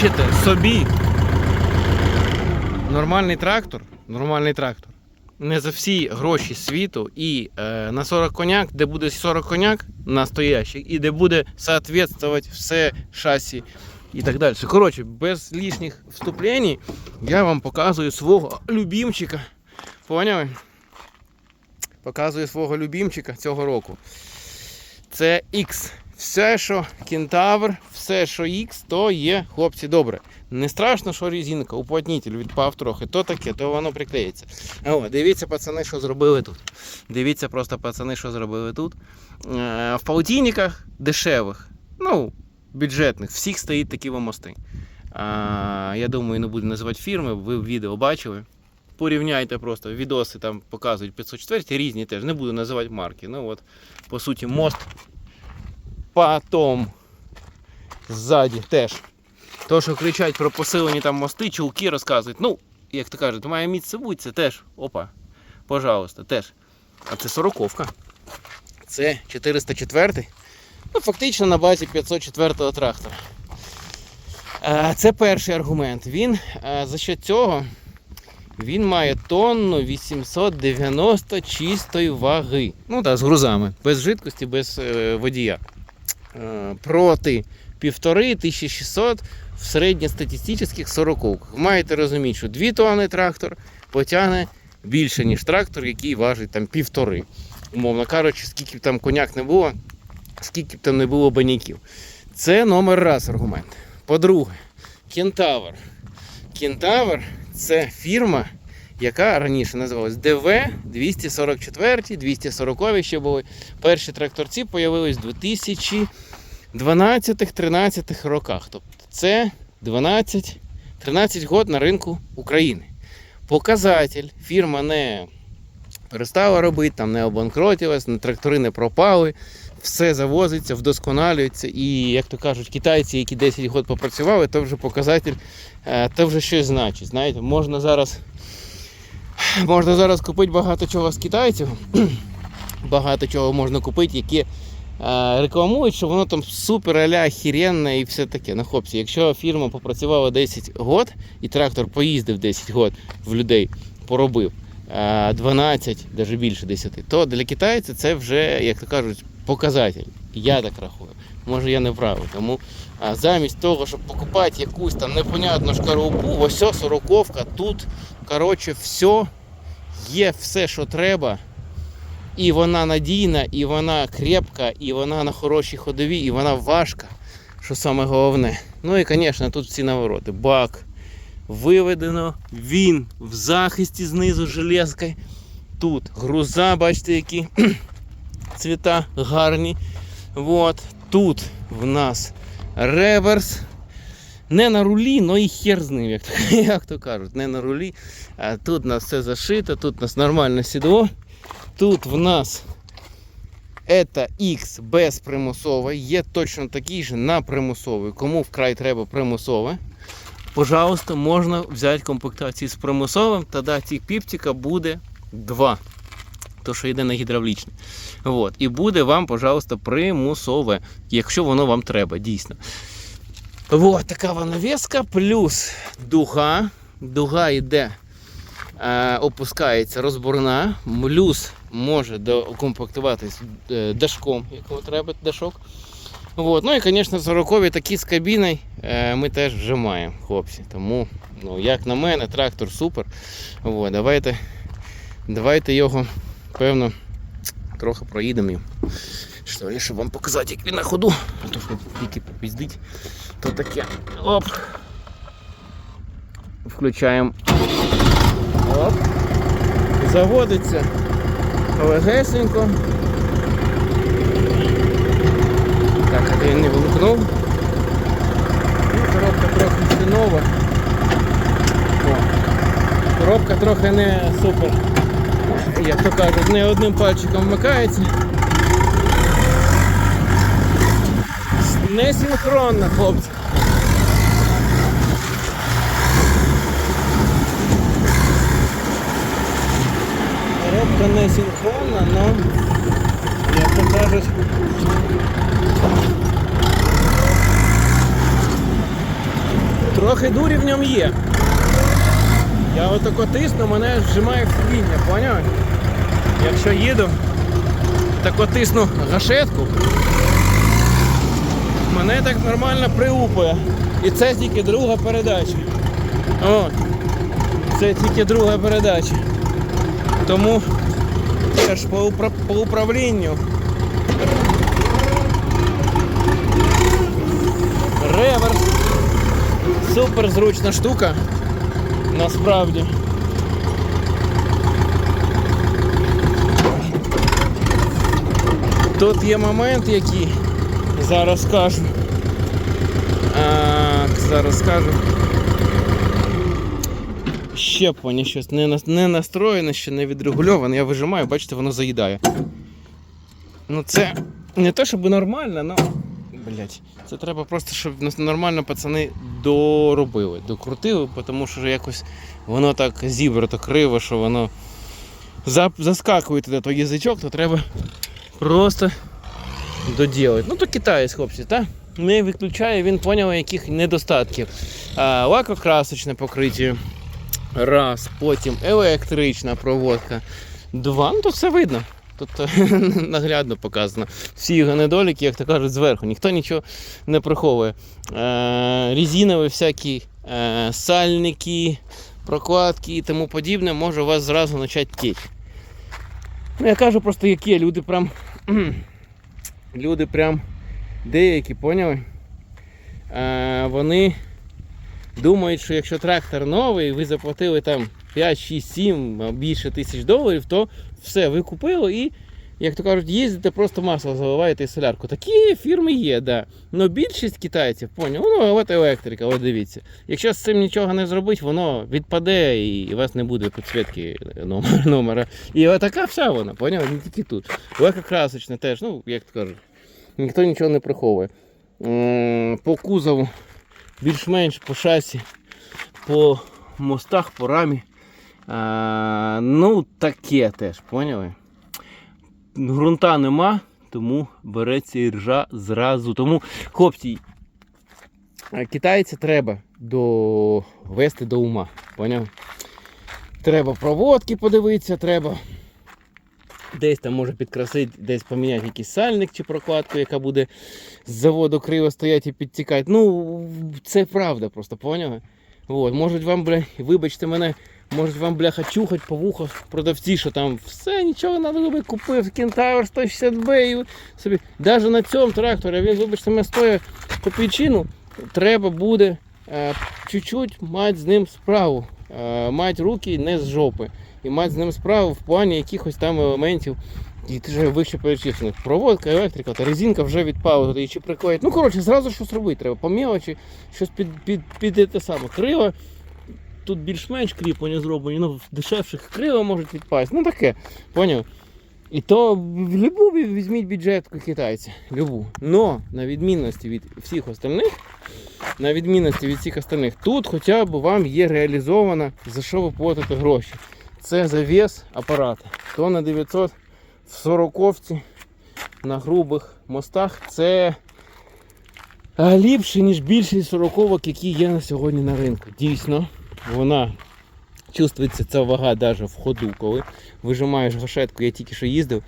хочете собі нормальний трактор, нормальний трактор, не за всі гроші світу і е, на 40 коняк, де буде 40 коняк настоящих, і де буде соответствовать все шасі і так далі. Коротше, без лишніх вступлень я вам показую свого любимчика. Поняли? Показую свого любимчика цього року. Це X. Все, що кентавр, все, що X, то є, хлопці, добре. Не страшно, що резинка, уплотнитель відпав трохи, то таке, то воно приклеїться. О, дивіться, пацани, що зробили тут. Дивіться просто, пацани, що зробили тут. Е, В паутинниках дешевих, ну, бюджетних, всіх стоїть такі во мости. А, я думаю, не буду називати фірми, ви відео бачили. Порівняйте просто, відоси там показують 504, різні теж, не буду називати марки. Ну от, по суті, мост. Потом ззаді теж. То, що кричать про посилені там мости, чулки розказують. Ну, як то кажуть, має місце бути, це теж. Опа. Пожалуйста, теж. А це сороковка. Це 404. Ну, фактично на базі 504 трактора. Е, Це перший аргумент. Він е, за що цього він має тонну 890 чистої ваги. Ну так, з грузами, без жидкості, без е, водія. Е, проти 1500-1600 в середньостатистичних 40 Маєте розуміти, що 2 тонни трактор потягне більше, ніж трактор, який важить там півтори. Умовно кажучи, скільки б там коняк не було, скільки б там не було баняків. Це номер раз аргумент. По-друге, Кентавр. Кентавр це фірма, яка раніше називалась ДВ 244, 240 ще були. Перші тракторці з'явились у 2012-13 роках. Тобто це 12 13 год на ринку України. Показатель, фірма не перестала робити, там не обанкротилась, трактори не пропали, все завозиться, вдосконалюється. І, як то кажуть, китайці, які 10 років попрацювали, то вже показатель, е, то вже щось значить. Знаєте, можна зараз, можна зараз купити багато чого з китайців, багато чого можна купити, які е, рекламують, що воно там супер аля хіренне і все таке. Ну, хлопці, якщо фірма попрацювала 10 років і трактор поїздив 10 років в людей, поробив. е, 12, навіть більше 10, то для китайця це вже, як то кажуть, показатель. Я так рахую. Може я не правий. Тому а, замість того, щоб покупати якусь там непонятну шкарубу, ось о, сороковка, тут коротше, все, є все, що треба. І вона надійна, і вона крепка, і вона на хорошій ходові, і вона важка, що саме головне. Ну і, звісно, тут всі навороти. Бак виведено, він в захисті знизу железкою. Тут груза, бачите, які цвіта гарні. От. Тут в нас реверс. Не на рулі, но і хер з ним, як то, як то кажуть, не на рулі. А тут у нас все зашито, тут у нас нормальне сідло. Тут в нас это X без примусової, є точно такий же на примусовий. Кому вкрай треба примусове, пожалуйста, можна взяти комплектацію з примусовим, тоді цих піптика буде 2. То, що йде на гідравлічне. І буде вам, пожалуйста, примусове, якщо воно вам треба, дійсно. От така вона навіска, плюс дуга. Дуга йде, е, опускається розборна, плюс може докомплектуватись е, дашком, якого треба дашок. От. Ну і, звісно, 40 такі з кабіною е, ми теж вже маємо, хлопці. Тому, ну, як на мене, трактор супер. От. Давайте, давайте його, певно, трохи проїдемо. Що, я, щоб вам показати, як він на ходу. А то що тільки попіздить, то таке. Оп. Включаємо. Оп. Заводиться легесенько. Так, а він не вимкнув. Ну, коробка трохи ще. Коробка трохи не супер. Як то кажуть, не одним пальчиком вмикається. Не синхронно, хлопці. Коробка не синхронна, но як то кажуть. Трохи дурі в ньому є. Я отако тисну, мене зжимає сидіння, поняв? Якщо їду, так тисну гашетку, мене так нормально приупує. І це тільки друга передача. О, це тільки друга передача. Тому теж по, по управлінню. Реверс. Супер зручна штука. Насправді. Тут є момент, який зараз скажу. Зараз скажу. Щеплення щось не, не настроєне, ще не відрегульоване. Я вижимаю, бачите, воно заїдає. Ну це не те, щоб нормально, але. Блять, це треба просто, щоб нормально пацани доробили, докрутили, тому що якось воно так зібрато криво, що воно заскакує туди той язичок, то треба просто доділити. Ну то китаєць, хлопці, так? Не виключає, він поняв, яких недостатків. А, лакокрасочне покриття. Раз, потім електрична проводка. Два, ну то все видно. Тут е, наглядно показано. Всі його недоліки, як то кажуть, зверху. Ніхто нічого не приховує. Е, резинові всякі е, сальники, прокладки і тому подібне може у вас зразу почати течь. Ну, я кажу просто, які люди прям. люди прям деякі, поняли? А, вони думають, що якщо трактор новий, ви заплатили там 5, 6, 7, а більше тисяч доларів, то все, ви купили і, як то кажуть, їздите, просто масло заливаєте і солярку. Такі фірми є, да. Но більшість китайців, поняв, ну от електрика, от дивіться. Якщо з цим нічого не зробити, воно відпаде і у вас не буде підсвітки номер, номера. І отака вся вона, поняв? Не тільки тут. Легкокрасочна теж, ну, як то кажуть, ніхто нічого не приховує. По кузову більш-менш по шасі, по мостах, по рамі. А, ну, таке теж, поняли? Грунта нема, тому береться іржа зразу. Тому, хлопці, китайця треба довести до ума. Поняв? Треба проводки подивитися, треба десь там може підкрасити, десь поміняти якийсь сальник чи прокладку, яка буде з заводу криво стояти і підтікати. Ну, це правда просто, поняли? От, можуть вам, бля, вибачте мене, можуть вам, бляха, чухать по вухах продавці, що там все, нічого не треба робити, купив Кентавр 160B і собі. Навіть на цьому тракторі, він, вибачте, мене стоїть копійчину, треба буде е, чуть-чуть мати з ним справу. Е, мати руки не з жопи. І мати з ним справу в плані якихось там елементів, і ти вже вище перечислених. Проводка, електрика, та резинка вже відпала чи приклеїть. Ну, коротше, зразу щось робити треба. По щось під, під, під те саме. Криво. Тут більш-менш кріплення зроблені, ну дешевших криво можуть відпасти. Ну таке, поняв? І то в любу візьміть бюджетку китайця. Любу. Но на відмінності від всіх остальних, на відмінності від всіх остальних, тут хоча б вам є реалізовано, за що ви платите гроші. Це завес апарата. То на 900 в 40 на грубих мостах це ліпше, ніж більшість 40 які є на сьогодні на ринку. Дійсно, вона чувствується ця вага навіть в ходу, коли вижимаєш гашетку, я тільки що їздив.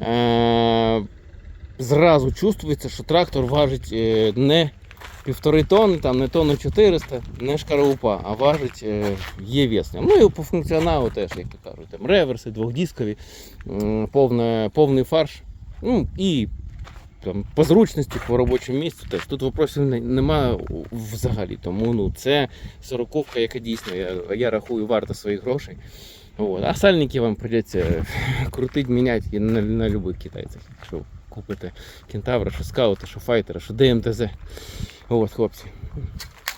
А, зразу чувствується, що трактор важить е, не півтори тонни, там не тонну 400, не шкаралупа, а важить е, є вес. в ньому. Ну і по функціоналу теж, як то кажуть, там реверси, двохдіскові, м, повне, повний фарш. Ну і там, по зручності, по робочому місцю теж. Тут вопросів немає взагалі. Тому ну, це сороковка, яка дійсно, я, я рахую, варта своїх грошей. От. А сальники вам придеться крутити, міняти і на, любих китайцях. Якщо купите кентавра, що скаута, що файтера, що ДМТЗ. От, хлопці.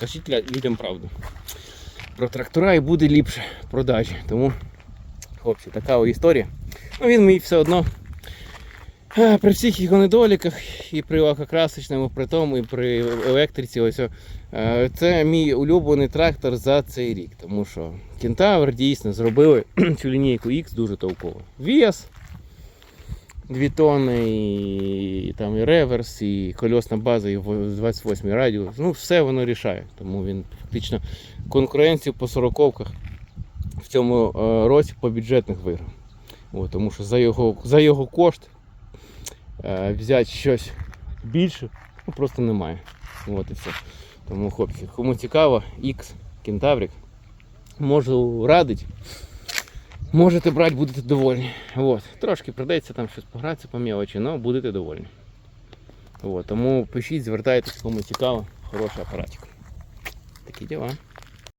Кажіть людям правду. Про трактора і буде ліпше продажі. Тому, хлопці, така історія. Ну, він мій все одно. Е, При всіх його недоліках, і при лакокрасочному, при тому, і при електриці, ось е, це мій улюблений трактор за цей рік. Тому що Кентавр дійсно зробили цю лінійку X дуже толково. Вес, 2 тонни, і, там і реверс, і кольосна база, і в- 28 радіус. Ну, все воно рішає. Тому він фактично конкуренцію по сороковках в цьому е, році по бюджетних виграв. Тому що за його, за його кошт взяти щось більше ну, просто немає. От і все. Тому, хлопці, кому цікаво, X, кентаврик, можу радити. Можете брати, будете довольні. От. Трошки придеться там щось погратися по мелочі, але будете довольні. От. Тому пишіть, звертайтесь, кому цікаво, хороший апаратик. Такі діла.